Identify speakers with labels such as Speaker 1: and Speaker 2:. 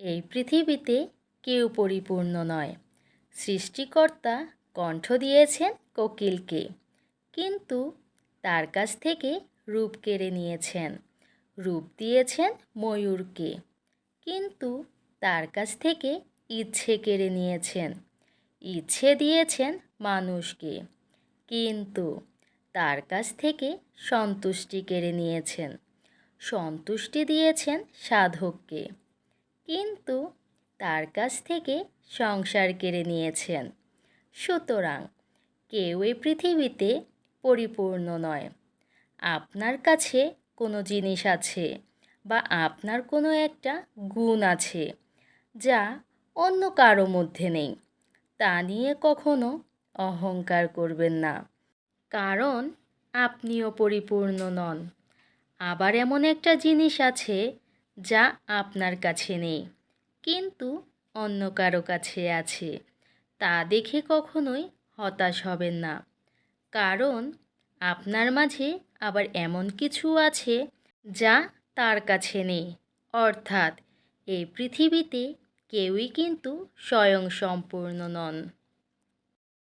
Speaker 1: এই পৃথিবীতে কেউ পরিপূর্ণ নয়। সৃষ্টিকর্তা কণ্ঠ দিয়েছেন কোকিলকে, কিন্তু তার কাছ থেকে রূপ কেড়ে নিয়েছেন। রূপ দিয়েছেন ময়ূরকে, কিন্তু তার কাছ থেকে ইচ্ছে কেড়ে নিয়েছেন। ইচ্ছে দিয়েছেন মানুষকে, কিন্তু তার কাছ থেকে সন্তুষ্টি কেড়ে নিয়েছেন। সন্তুষ্টি দিয়েছেন সাধককে। কিন্তু তার কাছ থেকে সংসার কেড়ে নিয়েছেন। সুতরাং কেউ এই পৃথিবীতে পরিপূর্ণ নয়। আপনার কাছে কোনো জিনিস আছে বা আপনার কোনো একটা গুণ আছে যা অন্য কারও মধ্যে নেই। তা নিয়ে কখনো অহংকার করবেন না। কারণ আপনিও পরিপূর্ণ নন। আবার এমন একটা জিনিস আছে যা আপনার কাছে নেই। কিন্তু অন্য কারও কাছে আছে। তা দেখে কখনোই হতাশ হবেন না। কারণ আপনার মাঝে আবার এমন কিছু আছে যা তার কাছে নেই। অর্থাৎ এই পৃথিবীতে কেউই কিন্তু স্বয়ং সম্পূর্ণ নন।